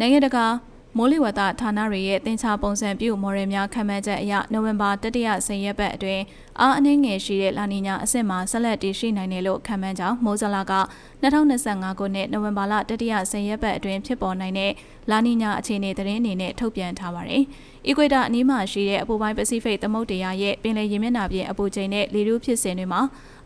နိုင်ငံတကာမိုးလေဝသဌာနတွေရဲ့တင်ချပုံစံပြုမော်ဒယ်များခံမှန်းချက်အရနိုဝင်ဘာတတိယဆယ်ရက်ပတ်အတွင်းအားအနှင်းငယ်ရှိတဲ့လာနီညာအဆင့်မှာဆက်လက်တည်ရှိနိုင်တယ်လို့ခံမှန်းကြောင်းမိုးဇလာက2025ခုနှစ်နိုဝင်ဘာလတတိယဆယ်ရက်ပတ်အတွင်းဖြစ်ပေါ်နိုင်တဲ့လာနီညာအခြေအနေသတင်းအနေနဲ့ထုတ်ပြန်ထားပါတယ်။အီကွေတာအနီးမှာရှိတဲ့အပူပိုင်းပစိဖိတ်သမုဒ္ဒရာရဲ့ပင်လယ်ရေမျက်နှာပြင်အပူချိန်နဲ့လေထုဖြစ်စဉ်တွေမှာ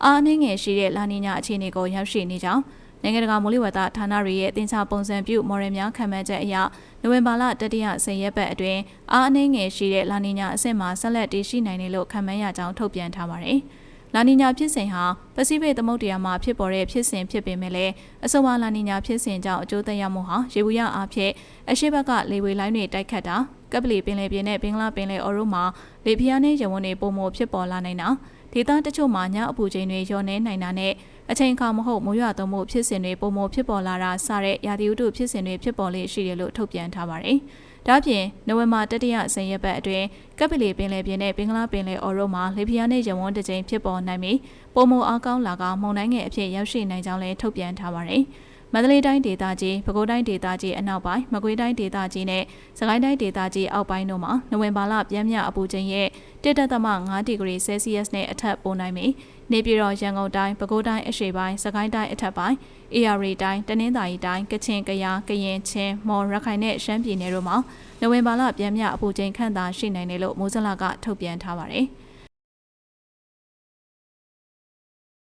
အားအနှင်းငယ်ရှိတဲ့လာနီညာအခြေအနေကိုရောက်ရှိနေကြောင်း နိုင်ငံတကာမိုးလေဝသဌာနတွေရဲ့တင်ချပုံစံပြုမော်ဒယ်များခံမှန်းချက်အရနိုဝင်ဘာလတတိယဆယ်ရက်ပတ်အတွင်းအားအနှင်းငယ်ရှိတဲ့လာနီညာအဆင့်မှာဆက်လက်တည်ရှိနိုင်တယ်လို့ခံမှန်းရကြောင်းထုတ်ပြန်ထားပါတယ်။လာနီညာဖြစ်စဉ်ဟာပစိဖိတ်သမုဒ္ဒရာမှာဖြစ်ပေါ်တဲ့ဖြစ်စဉ်ဖြစ်ပေမဲ့လည်းအဆိုပါလာနီညာဖြစ်စဉ်ကြောင့်အကျိုးသက်ရောက်မှုဟာရေဘူးရအားဖြင့်အရှိဘက်ကလေဝေလိုင်းတွေတိုက်ခတ်တာကပလီပင်လယ်ပြင်နဲ့ဘင်္ဂလားပင်လယ်အော်ရိုမှာလေပြင်းနဲ့ရဝန်းတွေပုံမဖြစ်ပေါ်လာနိုင်တာဒေသတချို့မှာညအပူချိန်တွေလျော့နေနိုင်တာနဲ့ အချိန်အခါမဟုတ်မိုးရွာသွန်းမှုဖြစ်စဉ်တွေပုံမဖြစ်ပေါ်လာတာစတဲ့ရာသီဥတုဖြစ်စဉ်တွေဖြစ်ပေါ်လေရှိတယ်လို့ထုတ်ပြန်ထားပါတယ်။ဒါ့အပြင်နိုဝင်ဘာတတိယဆယ်ရက်ပတ်အတွင်းကပ်ပလီပင်လယ်ပြင်နဲ့ဘင်္ဂလားပင်လယ်အော်ရိုမှာလေပြင်းနဲ့ရဝန်းတစ်ကြိမ်ဖြစ်ပေါ်နိုင်ပြီးပုံမအားကောင်းလာကမုန်တိုင်းငယ်အဖြစ်ရောက်ရှိနိုင်ကြောင်းလည်းထုတ်ပြန်ထားပါတယ်။ မန္တလေးတိုင်းဒေသကြီးပဲခူးတိုင်းဒေသကြီးအနောက်ပိုင်းမကွေးတိုင်းဒေသကြီးနဲ့စကိုင်းတိုင်းဒေသကြီးအောက်ပိုင်းတို့မှာနိုဝင်ဘာလပြင်းပြအပူချိန်ရဲ့1.5ဒီဂရီဆဲလ်စီယပ်နဲ့အထက်ပိုနိုင်ပြီးနေပြည်တော်ရန်ကုန်တိုင်းပဲခူးတိုင်းအရှေ့ပိုင်းစကိုင်းတိုင်းအထက်ပိုင်း AR တိုင်းတနင်္သာရီတိုင်းကချင်ကယားကရင်ချင်းမော်ရခိုင်နဲ့ရှမ်းပြည်နယ်တို့မှာနိုဝင်ဘာလပြင်းပြအပူချိန်ခန့်သာရှိနိုင်တယ်လို့မိုးစလကထုတ်ပြန်ထားပါတယ်။